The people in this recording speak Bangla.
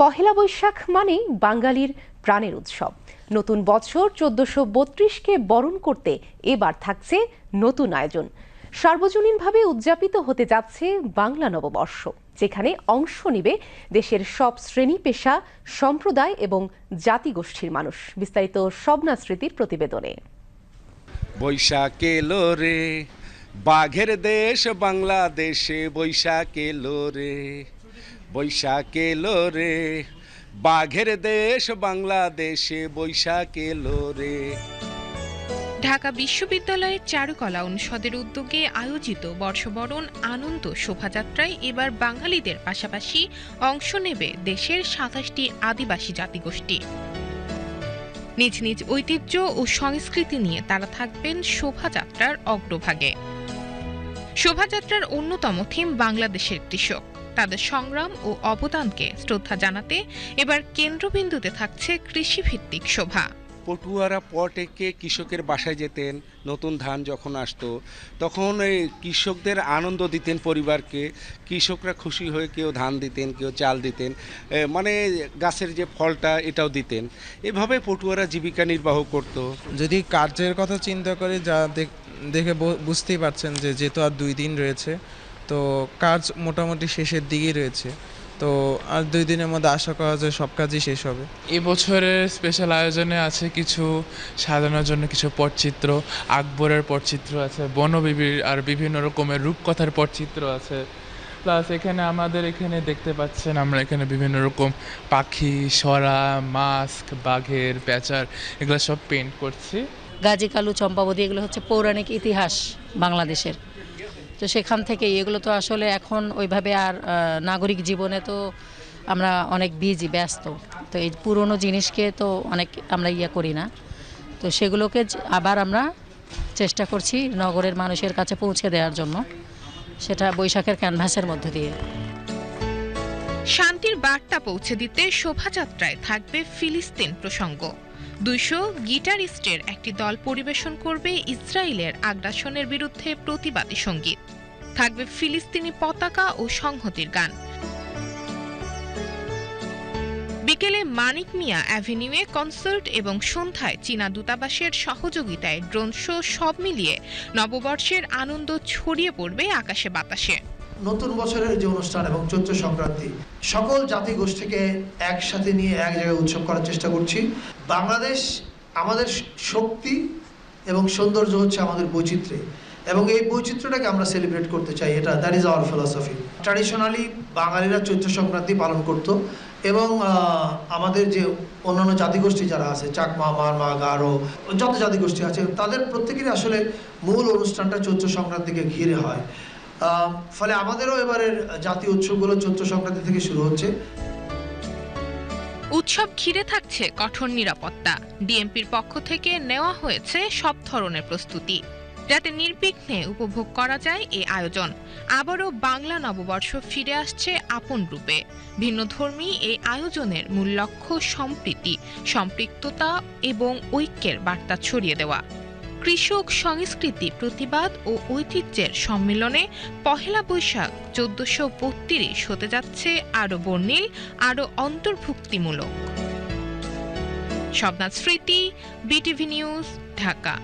পহেলা বৈশাখ মানেই বাঙালির প্রাণের উৎসব। নতুন বছর চোদ্দশো বত্রিশকে বরণ করতে এবার থাকছে নতুন আয়োজন। সার্বজনীনভাবে উদযাপিত হতে যাচ্ছে বাংলা নববর্ষ, যেখানে অংশ নিবে দেশের সব শ্রেণি পেশা, সম্প্রদায় এবং জাতিগোষ্ঠীর মানুষ। বিস্তারিত স্বপ্না স্মৃতির প্রতিবেদনে। বৈশাখ এলো রে, বাঘের দেশ বাংলাদেশে বৈশাখ এলো রে। বৈশাখ এলো রে। বাঘের দেশ বাংলাদেশে বৈশাখ এলো রে। ঢাকা বিশ্ববিদ্যালয়ের চারুকলা অনুষদের উদ্যোগে আয়োজিত বর্ষবরণ আনন্দ শোভাযাত্রায় এবার বাঙালিদের পাশাপাশি অংশ নেবে দেশের সাতাশটি আদিবাসী জাতিগোষ্ঠী। নিজ নিজ ঐতিহ্য ও সংস্কৃতি নিয়ে তারা থাকবেন শোভাযাত্রার অগ্রভাগে। শোভাযাত্রার অন্যতম থিম বাংলাদেশের কৃষক। তাদের সংগ্রাম ও অবদানকে শ্রদ্ধা জানাতে এবার কেন্দ্রবিন্দুতে থাকছে কৃষিভিত্তিক শোভা। পটুয়ারা পটেকে কৃষকের বাসায় যেতেন নতুন ধান যখন আসতো তখন এই কৃষকদের আনন্দ দিতেন পরিবারকে কৃষকরা খুশি হয়ে কেউ ধান দিতেন কেউ চাল দিতেন মানে গাছের যে ফলটা এটাও দিতেন। এভাবে পটুয়ারা জীবিকা নির্বাহ করতো। যদি কার্যের কথা চিন্তা করি যা দেখ- দেখে বুঝতেই পারছেন যে যেহেতু আর দুই দিন রয়েছে তো কাজ মোটামুটি শেষের দিকেই রয়েছে। তো আর দুই দিনের মধ্যে আশা করা যায় সব কাজই শেষ হবে। এবছরের স্পেশাল আয়োজনে আছে কিছু সাজানোর জন্য কিছু পটচিত্র আকবরের পটচিত্র আছে বনবিবির আর বিভিন্ন রকমের রূপকথার পটচিত্র আছে। প্লাস এখানে আমাদের এখানে দেখতে পাচ্ছেন আমরা এখানে বিভিন্ন রকম পাখি সরা মাস্ক বাঘের প্যাচার এগুলো সব পেন্ট করছি। গাজী কালু চম্পাবতী এগুলো হচ্ছে পৌরাণিক ইতিহাস বাংলাদেশের। তো সেখান থেকে এগুলো তো আসলে এখন ওইভাবে আর নাগরিক জীবনে তো আমরা অনেক বিজি ব্যস্ত। তো এই পুরনো জিনিসকে তো অনেক আমরা ইয়ে করি না। তো সেগুলোকে আবার আমরা চেষ্টা করছি নগরের মানুষের কাছে পৌঁছে দেওয়ার জন্য। সেটা বৈশাখের ক্যানভাসের মধ্য দিয়ে। শান্তির বার্তা পৌঁছে দিতে শোভাযাত্রায় থাকবে ফিলিস্তিন প্রসঙ্গ। দুইশো গিটারিস্টের একটি দল পরিবেশন করবে ইসরায়েলের আগ্রাসনের বিরুদ্ধে প্রতিবাদী সংগীত। থাকবে ফিলিস্তিনি পতাকা ও সংহতির গান। বিকেলে মানিক মিয়া অ্যাভিনিউয়ে কনসার্ট এবং সন্ধ্যায় চীনা দূতাবাসের সহযোগিতায় ড্রোন শো সব মিলিয়ে নববর্ষের আনন্দ ছড়িয়ে পড়বে আকাশে বাতাসে। নতুন বছরের যে অনুষ্ঠান এবং চৈত্র সংক্রান্তি, সকল জাতিগোষ্ঠীকে একসাথে নিয়ে এক জায়গায় উৎসব করার চেষ্টা করছি। বাংলাদেশ আমাদের শক্তি এবং সৌন্দর্য হচ্ছে আমাদের বৈচিত্র্যে। এবং এই বৈচিত্র্যটাকে আমরা সেলিব্রেট করতে চাই, এটা that is our philosophy traditionally বাঙালিরা চৈত্র সংক্রান্তি পালন করত এবং আমাদের যে অন্যান্য জাতিগোষ্ঠী যারা আছে, চাকমা, মারমা, গারো, যত জাতিগোষ্ঠী আছে, তাদের প্রত্যেকেরই আসলে মূল অনুষ্ঠানটা চৈত্র সংক্রান্তিকে ঘিরে হয়। ফলে আমাদেরও এবারের জাতীয় উৎসবগুলো চৈত্র সংক্রান্তি থেকে শুরু হচ্ছে। উৎসব ঘিরে থাকছে কঠোর নিরাপত্তা। ডিএমপির পক্ষ থেকে নেওয়া হয়েছে সব ধরনের প্রস্তুতি, যাতে নির্বিঘ্নে উপভোগ করা যায় এই আয়োজন। আবারও বাংলা নববর্ষ ফিরে আসছে আপন রূপে। ভিন্নধর্মী এই আয়োজনের মূল লক্ষ্য সম্প্রীতি, সম্পৃক্ততা এবং ঐক্যের বার্তা ছড়িয়ে দেওয়া। কৃষক সংস্কৃতি প্রতিবাদ ও ঐতিহ্যের সম্মেলনে পহেলা বৈশাখ চোদ্দশো বত্রিশ হতে যাচ্ছে আরও বর্ণিল, আরও অন্তর্ভুক্তিমূলক। শবনাথ স্মৃতি, বিটিভি নিউজ, ঢাকা।